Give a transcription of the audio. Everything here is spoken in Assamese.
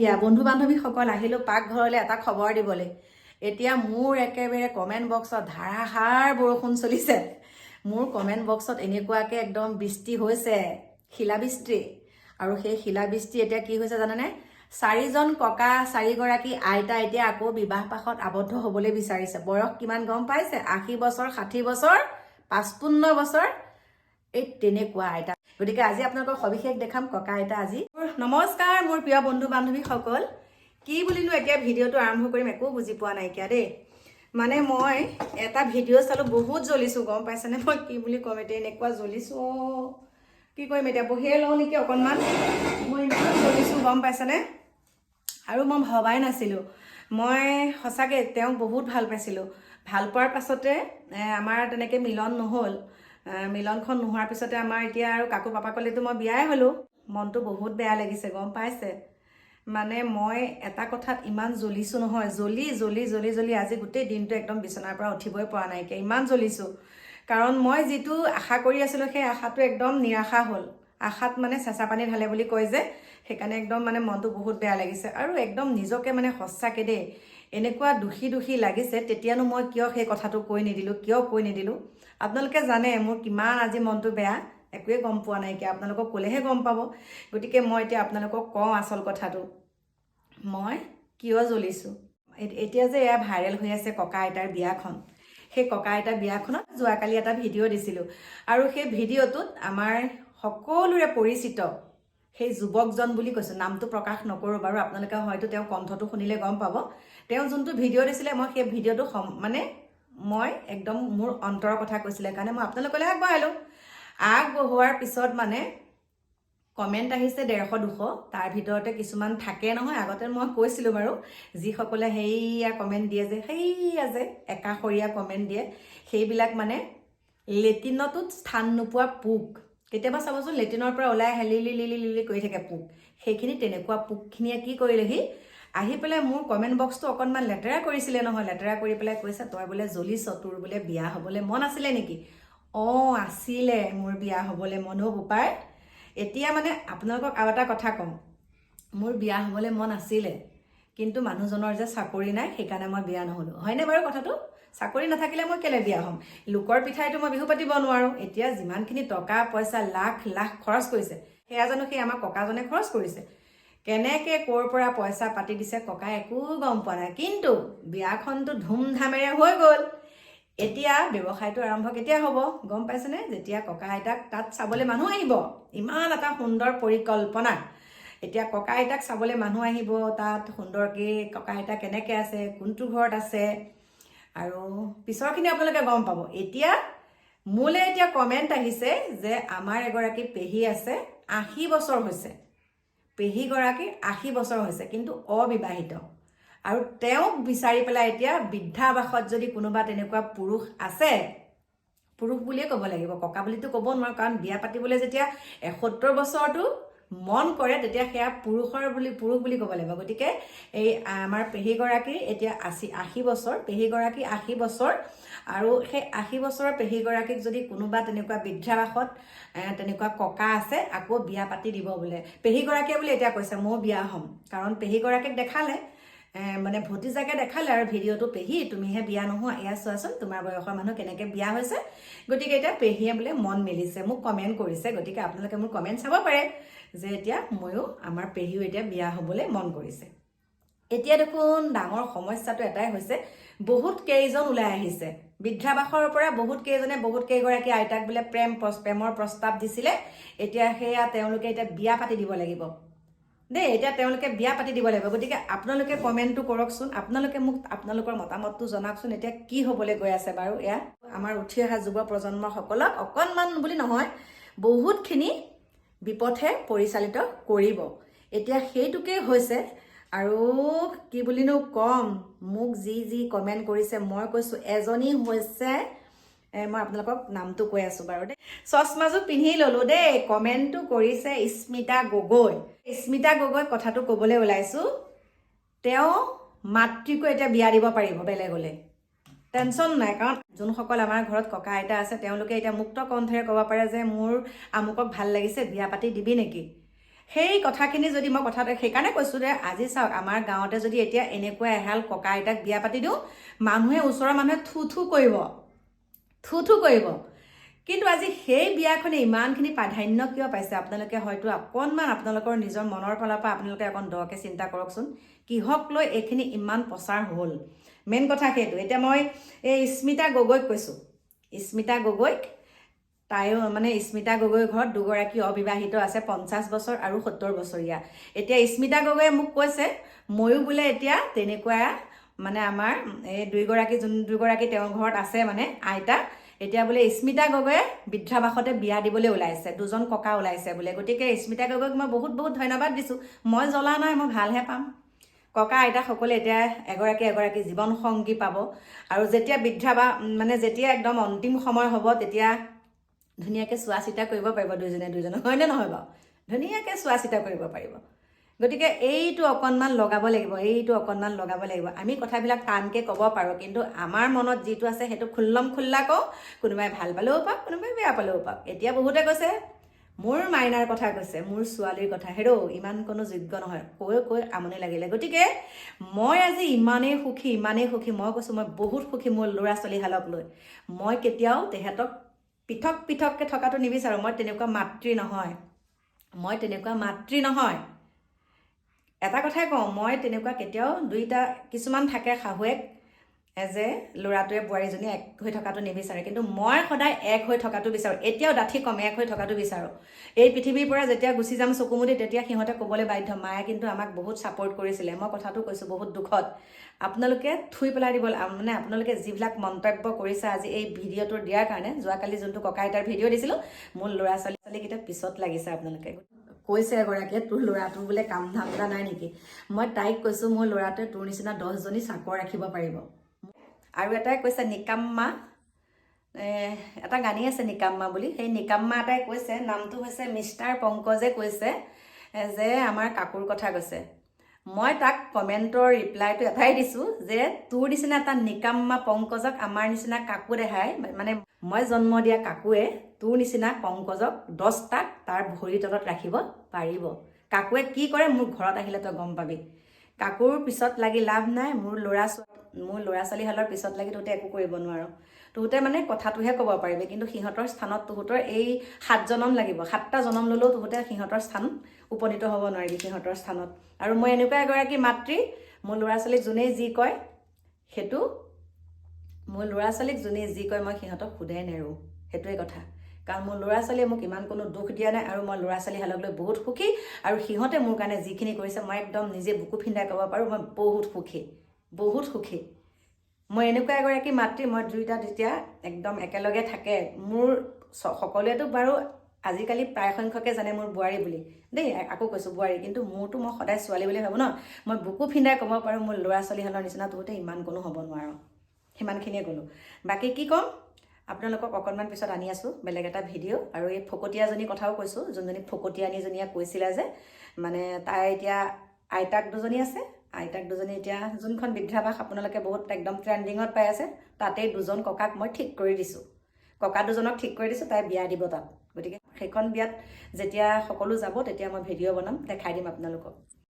এতিয়া বন্ধু বান্ধৱীসকল আহিলোঁ পাকঘৰলৈ এটা খবৰ দিবলৈ। এতিয়া মোৰ একেবাৰে কমেণ্ট বক্সত ধাৰাসাৰ বৰষুণ চলিছে। মোৰ কমেণ্ট বক্সত এনেকুৱাকৈ একদম বৃষ্টি হৈছে শিলাবৃষ্টি। আৰু সেই শিলাবৃষ্টি এতিয়া কি হৈছে জানেনে? চাৰিজন ককা চাৰিগৰাকী আইতা এতিয়া আকৌ বিবাহ পাশত আবদ্ধ হ'বলৈ বিচাৰিছে। বয়স কিমান গম পাইছে? আশী বছৰ ষাঠি বছৰ পাঁচপন্ন বছৰ। এই তেনেকুৱা আইতা গতিকে আজি আপোনালোকক সবিশেষ দেখাম ককা আইতা আজি। নমস্কাৰ মোৰ প্ৰিয় বন্ধু বান্ধৱীসকল কি বুলিনো এতিয়া ভিডিঅ'টো আৰম্ভ কৰিম একো বুজি পোৱা নাইকিয়া দেই। মানে মই এটা ভিডিঅ' চালোঁ বহুত জ্বলিছোঁ গম পাইছেনে? মই কি বুলি ক'ম এতিয়া এনেকুৱা জ্বলিছোঁ অ' কি কৰিম এতিয়া বহিয়ে লওঁ নেকি অকণমান? মই ইমান জ্বলিছোঁ গম পাইছেনে? আৰু মই ভবাই নাছিলোঁ। মই সঁচাকৈ তেওঁক বহুত ভাল পাইছিলোঁ। ভাল পোৱাৰ পাছতে আমাৰ তেনেকৈ মিলন নহ'ল। মিলনখন নোহোৱাৰ পিছতে আমাৰ এতিয়া আৰু কাকু পাপাকলেতো মই বিয়াই হ'লোঁ। মনটো বহুত বেয়া লাগিছে গম পাইছে? মানে মই এটা কথাত ইমান জ্বলিছোঁ নহয় জ্বলি জ্বলি জ্বলি জ্বলি আজি গোটেই দিনটো একদম বিচনাৰ পৰা উঠিবই পৰা নাইকিয়া ইমান জ্বলিছোঁ। কাৰণ মই যিটো আশা কৰি আছিলোঁ সেই আশাটো একদম নিৰাশা হ'ল। আশাত মানে চেঁচা পানী ঢালে বুলি কয় যে সেইকাৰণে একদম মানে মনটো বহুত বেয়া লাগিছে। আৰু একদম নিজকে মানে সঁচাকৈ দেই এনেকুৱা দুখী দুখী লাগিছে তেতিয়ানো মই কিয় সেই কথাটো কৈ নিদিলোঁ কিয় কৈ নিদিলোঁ? আপোনালোকে জানে মোৰ কিমান আজি মনটো বেয়া একোৱে গম পোৱা নাইকিয়া আপোনালোকক ক'লেহে গম পাব। গতিকে মই এতিয়া আপোনালোকক কওঁ আচল কথাটো। মই কিয় জ্বলিছোঁ? এতিয়া যে এয়া ভাইৰেল হৈ আছে ককা আইতাৰ বিয়াখন সেই ককা আইতাৰ বিয়াখনত যোৱাকালি এটা ভিডিঅ' দিছিলোঁ। আৰু সেই ভিডিঅ'টোত আমাৰ সকলোৰে পৰিচিত সেই যুৱকজন বুলি কৈছোঁ। নামটো প্ৰকাশ নকৰোঁ বাৰু আপোনালোকে হয়তো তেওঁ কণ্ঠটো শুনিলে গম পাব। তেওঁ যোনটো ভিডিঅ' দিছিলে মই সেই ভিডিঅ'টো সম- মানে মই একদম মোৰ অন্তৰৰ কথা কৈছিলে কাৰণে মই আপোনালোকলৈ আগবঢ়ালোঁ। আগবঢ়োৱাৰ পিছত মানে কমেণ্ট আহিছে ডেৰশ দুশ। তাৰ ভিতৰতে কিছুমান থাকে নহয় আগতে মই কৈছিলোঁ বাৰু যিসকলে সেইয়া কমেণ্ট দিয়ে যে সেইয়া যে একাষৰীয়া কমেণ্ট দিয়ে সেইবিলাক মানে লেটিনটোত স্থান নোপোৱা পোক। কেতিয়াবা চাবচোন লেটিনৰ পৰা ওলাই আহে লিলি লিলি লিলি কৰি থাকে পোক। সেইখিনি তেনেকুৱা পোকখিনিয়ে কি কৰিলেহি? আহি পেলাই মোৰ কমেণ্ট বক্সটো অকণমান লেতেৰা কৰিছিলে নহয়। লেতেৰা কৰি পেলাই কৈছে তই বোলে জ্বলিছ তোৰ বোলে বিয়া হ'বলৈ মন আছিলে নেকি? অঁ আছিলে মোৰ বিয়া হ'বলৈ মনো বোপাই। এতিয়া মানে আপোনালোকক আৰু এটা কথা ক'ম। মোৰ বিয়া হ'বলৈ মন আছিলে। কিন্তু মানুহজনৰ যে চাকৰি নাই সেইকাৰণে মই বিয়া নহ'লোঁ। হয়নে বাৰু কথাটো? চাকৰি নাথাকিলে মই কেলৈ বিয়া হ'ম? লোকৰ পিঠাইতো মই বিহু পাতিব নোৱাৰোঁ। এতিয়া যিমানখিনি টকা পইচা লাখ লাখ খৰচ কৰিছে সেয়া জানো সেই আমাৰ ককাজনে খৰচ কৰিছে। কেনেকৈ ক'ৰ পৰা পইচা পাতি দিছে ককাই একো গম পোৱা নাই। কিন্তু বিয়াখনটো ধুমধামেৰে হৈ গ'ল। এতিয়া ব্যৱসায়টো আৰম্ভ কেতিয়া হ'ব? গম পাইছেনে? যেতিয়া ককা আইতাক তাত চাবলৈ মানুহ আহিব। ইমান এটা সুন্দৰ পৰিকল্পনা। এতিয়া ককা আইতাক চাবলৈ মানুহ আহিব তাত সুন্দৰকৈ ককা আইতা কেনেকৈ আছে কোনটো ঘৰত আছে আৰু পিছৰখিনি আপোনালোকে গম পাব। এতিয়া মোলৈ এতিয়া কমেণ্ট আহিছে যে আমাৰ এগৰাকী পেহী আছে আশী বছৰ হৈছে। পেহীগৰাকীৰ আশী বছৰ হৈছে কিন্তু অবিবাহিত। আৰু তেওঁক বিচাৰি পেলাই এতিয়া বৃদ্ধাবাসত যদি কোনোবা তেনেকুৱা পুৰুষ আছে পুৰুষ বুলিয়ে ক'ব লাগিব। ককা বুলিতো ক'ব নোৱাৰোঁ কাৰণ বিয়া পাতিবলৈ যেতিয়া এসত্তৰ বছৰটো মন কৰে তেতিয়া সেয়া পুৰুষৰ বুলি পুৰুষ বুলি ক'ব লাগিব। গতিকে এই আমাৰ পেহীগৰাকীৰ এতিয়া আশী আশী বছৰ পেহীগৰাকী আশী বছৰ আৰু সেই আশী বছৰৰ পেহীগৰাকীক যদি কোনোবা তেনেকুৱা বৃদ্ধাবাসত তেনেকুৱা ককা আছে আকৌ বিয়া পাতি দিব বোলে। পেহীগৰাকীয়ে বোলে এতিয়া কৈছে ময়ো বিয়া হ'ম। কাৰণ পেহীগৰাকীক দেখালে মানে ভতিজাকে দেখালে আৰু ভিডিঅ'টো পেহী তুমিহে বিয়া নোহোৱা। এয়া চোৱাচোন তোমাৰ বয়সৰ মানুহ কেনেকৈ বিয়া হৈছে। গতিকে এতিয়া পেহীয়ে বোলে মন মেলিছে মোক কমেণ্ট কৰিছে। গতিকে আপোনালোকে মোৰ কমেণ্ট চাব পাৰে যে এতিয়া ময়ো আমাৰ পেহীও এতিয়া বিয়া হ'বলৈ মন কৰিছে। এতিয়া দেখোন ডাঙৰ সমস্যাটো এটাই হৈছে বহুত কেইজন ওলাই আহিছে। বৃদ্ধাবাসৰ পৰা বহুত কেইজনে বহুত কেইগৰাকী আইতাক বোলে প্ৰেম প্ৰেমৰ প্ৰস্তাৱ দিছিলে। এতিয়া সেয়া তেওঁলোকে এতিয়া বিয়া পাতি দিব লাগিব। দেই এতিয়া তেওঁলোকে বিয়া পাতি দিব লাগিব। গতিকে আপোনালোকে কমেণ্টটো কৰকচোন। আপোনালোকে মোক আপোনালোকৰ মতামতটো জনাওকচোন এতিয়া কি হ'বলৈ গৈ আছে বাৰু এয়া। আমাৰ উঠি অহা যুৱ প্ৰজন্মসকলক অকণমান বুলি নহয় বহুতখিনি বিপথে পৰিচালিত কৰিব। এতিয়া সেইটোকেই হৈছে আৰু কি বুলিনো ক'ম মোক যি যি কমেণ্ট কৰিছে মই কৈছোঁ এজনী হৈছে মই আপোনালোকক নামটো কৈ আছোঁ বাৰু দেই। চচমাযোৰ পিন্ধি ল'লোঁ দেই কমেণ্টটো কৰিছে স্মিতা গগৈ। স্মিতা গগৈ কথাটো ক'বলৈ ওলাইছোঁ তেওঁ মাতৃকো এতিয়া বিয়া দিব পাৰিব বেলেগলৈ। টেনশ্যন নাই কাৰণ যোনসকল আমাৰ ঘৰত ককা আইতা আছে তেওঁলোকে এতিয়া মুক্ত কণ্ঠেৰে ক'ব পাৰে যে মোৰ আমুকক ভাল লাগিছে বিয়া পাতি দিবি নেকি? সেই কথাখিনি যদি মই কথাটো সেইকাৰণে কৈছোঁ যে আজি চাওক আমাৰ গাঁৱতে যদি এতিয়া এনেকুৱা এহাল ককা আইতাক বিয়া পাতি দিওঁ মানুহে ওচৰৰ মানুহে থু থু কৰিব। থু থু কৰিব। কিন্তু আজি সেই বিয়াখনে ইমানখিনি প্ৰাধান্য কিয় পাইছে? আপোনালোকে হয়তো অকণমান আপোনালোকৰ নিজৰ মনৰ ফালৰ পৰা আপোনালোকে অকণ দৰকৈ চিন্তা কৰকচোন। কিহক লৈ এইখিনি ইমান প্ৰচাৰ হ'ল? মেইন কথা সেইটো। এতিয়া মই এই স্মিতা গগৈক কৈছোঁ। স্মিতা গগৈক তাইও মানে স্মিতা গগৈৰ ঘৰত দুগৰাকী অবিবাহিত আছে পঞ্চাছ বছৰ আৰু সত্তৰ বছৰীয়া। এতিয়া স্মিতা গগৈয়ে মোক কৈছে ময়ো বোলে এতিয়া তেনেকুৱা মানে আমাৰ এই দুইগৰাকী যোন দুগৰাকী তেওঁৰ ঘৰত আছে মানে আইতা এতিয়া বোলে স্মিতা গগৈয়ে বৃদ্ধাবাসতে বিয়া দিবলৈ ওলাইছে দুজন ককা ওলাইছে বোলে। গতিকে স্মিতা গগৈক মই বহুত বহুত ধন্যবাদ দিছোঁ। মই জ্বলা নাই মই ভালহে পাম। ককা আইতাসকলে এতিয়া এগৰাকী এগৰাকী জীৱন সংগী পাব। আৰু যেতিয়া বৃদ্ধা বা মানে যেতিয়া একদম অন্তিম সময় হ'ব তেতিয়া ধুনীয়াকৈ চোৱা চিতা কৰিব পাৰিব দুইজনে দুইজনক। হয়নে নহয় বাৰু? ধুনীয়াকৈ চোৱা চিতা কৰিব পাৰিব। গতিকে এইটো অকণমান লগাব লাগিব এইটো অকণমান লগাব লাগিব। আমি কথাবিলাক টানকৈ ক'ব পাৰোঁ কিন্তু আমাৰ মনত যিটো আছে সেইটো খুল্লম খুল্লা কওঁ কোনোবাই ভাল পালেও পাওক কোনোবাই বেয়া পালেও পাওক। এতিয়া বহুতে কৈছে মোৰ মাইনাৰ কথা কৈছে মোৰ ছোৱালীৰ কথা। হেৰৌ ইমান কোনো যোগ্য নহয়। কৈ কৈ আমনি লাগিলে। গতিকে মই আজি ইমানেই সুখী ইমানেই সুখী মই কৈছোঁ মই বহুত সুখী মোৰ ল'ৰা ছোৱালীহালক লৈ। মই কেতিয়াও তেহেঁতক পৃথক পৃথককৈ থকাটো নিবিচাৰোঁ। মই তেনেকুৱা মাতৃ নহয়। মই তেনেকুৱা মাতৃ নহয়। এটা কথাই কওঁ মই তেনেকুৱা কেতিয়াও দুইটা কিছুমান থাকে শাহুৱেক এ ল'ৰাটোৱে বোৱাৰীজনী এক হৈ থকাটো নিবিচাৰে। কিন্তু মই সদায় এক হৈ থকাটো বিচাৰোঁ। এতিয়াও ডাঠি কম এক হৈ থকাটো বিচাৰোঁ। এই পৃথিৱীৰ পৰা যেতিয়া গুচি যাম চকুমুদি তেতিয়া সিহঁতে ক'বলৈ বাধ্য। মায়ে কিন্তু আমাক বহুত ছাপৰ্ট কৰিছিলে। মই কথাটো কৈছোঁ বহুত দুখত। আপোনালোকে থুই পেলাই দিব মানে আপোনালোকে যিবিলাক মন্তব্য কৰিছে আজি এই ভিডিঅ'টো দিয়াৰ কাৰণে যোৱাকালি যোনটো ককা আইতাৰ ভিডিঅ' দিছিলোঁ মোৰ ল'ৰা ছোৱালী ছোৱালীকেইটা পিছত লাগিছে আপোনালোকে। কৈছে এগৰাকীয়ে তোৰ ল'ৰাটোৰ বোলে কাম ধান্দা নাই নেকি? মই তাইক কৈছোঁ মোৰ ল'ৰাটোৱে তোৰ নিচিনা দহজনী চাকৰ ৰাখিব পাৰিব। আৰু এটাই কৈছে নিকাম্মা। এটা গানেই আছে নিকাম্মা বুলি। সেই নিকাম্মা এটাই কৈছে নামটো হৈছে মিষ্টাৰ পংকজে কৈছে যে আমাৰ কাকুৰ কথা কৈছে। মই তাক কমেণ্টৰ ৰিপ্লাইটো এটাই দিছোঁ যে তোৰ নিচিনা এটা নিকাম্মা পংকজক আমাৰ নিচিনা কাকু দেহাই মানে মই জন্ম দিয়া কাকুৱে তোৰ নিচিনা পংকজক দহটাক তাৰ ভৰিৰ তলত ৰাখিব পাৰিব। কাকুৱে কি কৰে মোৰ ঘৰত আহিলে তই গম পাবি। কাকুৰ পিছত লাগি লাভ নাই মোৰ ল'ৰা ছোৱালী মোৰ ল'ৰা ছোৱালীহালৰ পিছত লাগি তহঁতে একো কৰিব নোৱাৰ। তহঁতে মানে কথাটোহে ক'ব পাৰিবি কিন্তু সিহঁতৰ স্থানত তহঁতৰ এই সাত জনম লাগিব সাতটা জনম ল'লেও তহঁতে সিহঁতৰ স্থান উপনীত হ'ব নোৱাৰিবি সিহঁতৰ স্থানত। আৰু মই এনেকুৱা এগৰাকী মাতৃ মোৰ ল'ৰা ছোৱালীক যোনেই যি কয় সেইটো মোৰ ল'ৰা ছোৱালীক যোনে যি কয় মই সিহঁতক সোধাই নেৰোঁ সেইটোৱে কথা। কাৰণ মোৰ ল'ৰা ছোৱালীয়ে মোক ইমান কোনো দুখ দিয়া নাই আৰু মই ল'ৰা ছোৱালীহালক লৈ বহুত সুখী আৰু সিহঁতে মোৰ কাৰণে যিখিনি কৰিছে মই একদম নিজে বুকু ফিন্দাই ক'ব পাৰোঁ মই বহুত সুখী বহুত সুখী। মই এনেকুৱা এগৰাকী মাতৃ মই দুয়োটা যেতিয়া একদম একেলগে থাকে মোৰ সকলোৱেতো বাৰু আজিকালি প্ৰায় সংখ্যকে জানে মোৰ বোৱাৰী বুলি। দেই আকৌ কৈছোঁ বোৱাৰী কিন্তু মোৰতো মই সদায় ছোৱালী বুলি ভাবোঁ ন। মই বুকু ফিন্দাই ক'ব পাৰোঁ মোৰ ল'ৰা ছোৱালীহালৰ নিচিনা তহঁতে ইমান কোনো হ'ব নোৱাৰোঁ। সিমানখিনিয়ে ক'লোঁ। বাকী কি ক'ম? আপোনালোকক অকণমান পিছত আনি আছোঁ বেলেগ এটা ভিডিঅ' আৰু এই ফকতীয়াজনী কথাও কৈছোঁ যোনজনী ফকতীয়ানীজনীয়ে কৈছিলে যে মানে তাই এতিয়া আইতাক দুজনী আছে আইতাক দুজনী এতিয়া যোনখন বৃদ্ধাবাস আপোনালোকে বহুত একদম ট্ৰেণ্ডিঙত পাই আছে তাতেই দুজন ককাক মই ঠিক কৰি দিছোঁ। ককা দুজনক ঠিক কৰি দিছোঁ তাই বিয়া দিব তাত। গতিকে সেইখন বিয়াত যেতিয়া সকলো যাব তেতিয়া মই ভিডিঅ' বনাম দেখাই দিম আপোনালোকক।